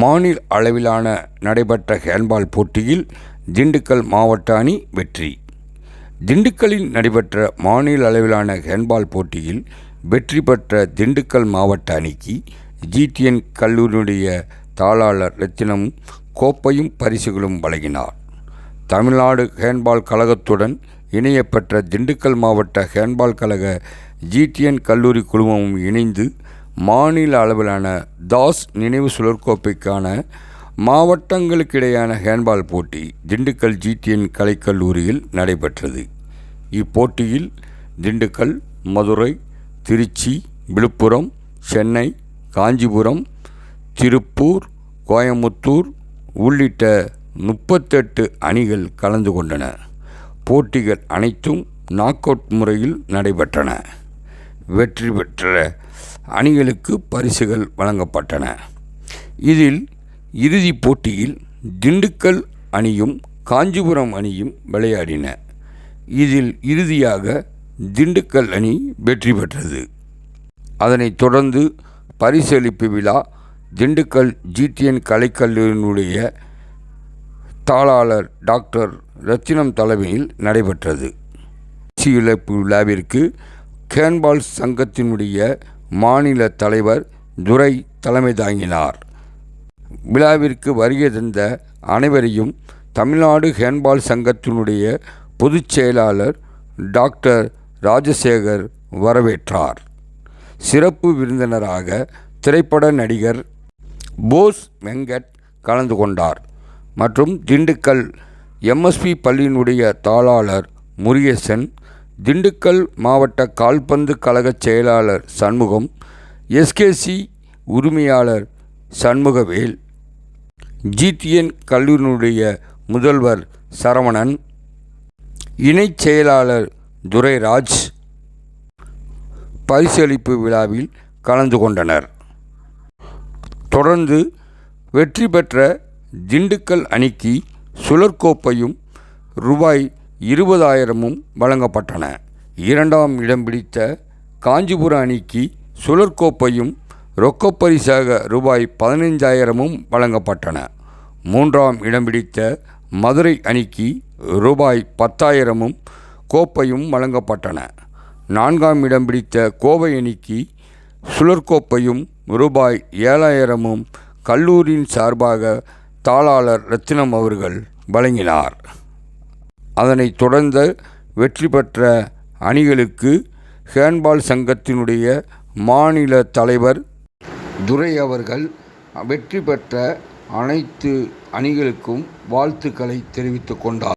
மாநில அளவிலான நடைபெற்ற ஹேண்ட்பால் போட்டியில் திண்டுக்கல் மாவட்ட அணி வெற்றி. திண்டுக்கல்லில் நடைபெற்ற மாநில அளவிலான ஹேண்ட்பால் போட்டியில் வெற்றி பெற்ற திண்டுக்கல் மாவட்ட அணிக்கு ஜிடிஎன் கல்லூரியுடைய தாளாளர் ரத்தினம் கோப்பையும் பரிசுகளும் வழங்கினார். தமிழ்நாடு ஹேண்ட்பால் கழகத்துடன் இணையப்பெற்ற திண்டுக்கல் மாவட்ட ஹேண்ட்பால் கழக ஜிடிஎன் கல்லூரி குழுமமும் இணைந்து மாநில அளவிலான தாஸ் நினைவு சுழற்கோப்பைக்கான மாவட்டங்களுக்கிடையான ஹேண்ட்பால் போட்டி திண்டுக்கல் ஜிடிஎன் கலைக்கல்லூரியில் நடைபெற்றது. இப்போட்டியில் திண்டுக்கல் மதுரை திருச்சி விழுப்புரம் சென்னை காஞ்சிபுரம் திருப்பூர் கோயமுத்தூர் உள்ளிட்ட முப்பத்தெட்டு அணிகள் கலந்து கொண்டன. போட்டிகள் அனைத்தும் நாக் அவுட் முறையில் நடைபெற்றன. வெற்றி பெற்ற அணிகளுக்கு பரிசுகள் வழங்கப்பட்டன. இதில் இறுதிப் போட்டியில் திண்டுக்கல் அணியும் காஞ்சிபுரம் அணியும் விளையாடின. இதில் இறுதியாக திண்டுக்கல் அணி வெற்றி பெற்றது. அதனைத் தொடர்ந்து பரிசளிப்பு விழா திண்டுக்கல் ஜிடிஎன் கலைக்கல்லூரியினுடைய தாளாளர் டாக்டர் ரத்தினம் தலைமையில் நடைபெற்றது. இழப்பு விழாவிற்கு கேன்பால் சங்கத்தினுடைய மாநில தலைவர் துரை தலைமை தாங்கினார். விழாவிற்கு வருகை தந்த அனைவரையும் தமிழ்நாடு ஹேண்ட்பால் சங்கத்தினுடைய பொதுச் செயலாளர் டாக்டர் ராஜசேகர் வரவேற்றார். சிறப்பு விருந்தினராக திரைப்பட நடிகர் போஸ் வெங்கட் கலந்து கொண்டார் மற்றும் திண்டுக்கல் எம்எஸ்பி பள்ளியினுடைய தாளாளர் முருகேசன் திண்டுக்கல் மாவட்ட கால்பந்து கழக செயலாளர் சண்முகம் எஸ்கேசி உரிமையாளர் சண்முகவேல் ஜிடிஎன் கல்லூரியினுடைய முதல்வர் சரவணன் இணைச் செயலாளர் துரைராஜ் பரிசளிப்பு விழாவில் கலந்து கொண்டனர். தொடர்ந்து வெற்றி பெற்ற திண்டுக்கல் அணிக்கு சுழற்கோப்பையும் ரூபாய் இருபதாயிரமும் வழங்கப்பட்டன. இரண்டாம் இடம் பிடித்த காஞ்சிபுர அணிக்கு சுழற்கோப்பையும் ரொக்கப்பரிசாக ரூபாய் பதினைஞ்சாயிரமும் வழங்கப்பட்டன. மூன்றாம் இடம் பிடித்த மதுரை அணிக்கு ரூபாய் பத்தாயிரமும் கோப்பையும் வழங்கப்பட்டன. நான்காம் இடம் பிடித்த கோவை அணிக்கு சுழற்கோப்பையும் ரூபாய் ஏழாயிரமும் கல்லூரியின் சார்பாக தாளாளர் ரத்தினம் அவர்கள் வழங்கினார். அதனைத் தொடர்ந்த வெற்றி பெற்ற அணிகளுக்கு ஹேண்ட்பால் சங்கத்தினுடைய மாநில தலைவர் துரை அவர்கள் வெற்றி பெற்ற அனைத்து அணிகளுக்கும் வாழ்த்துக்களை தெரிவித்துக் கொண்டார்.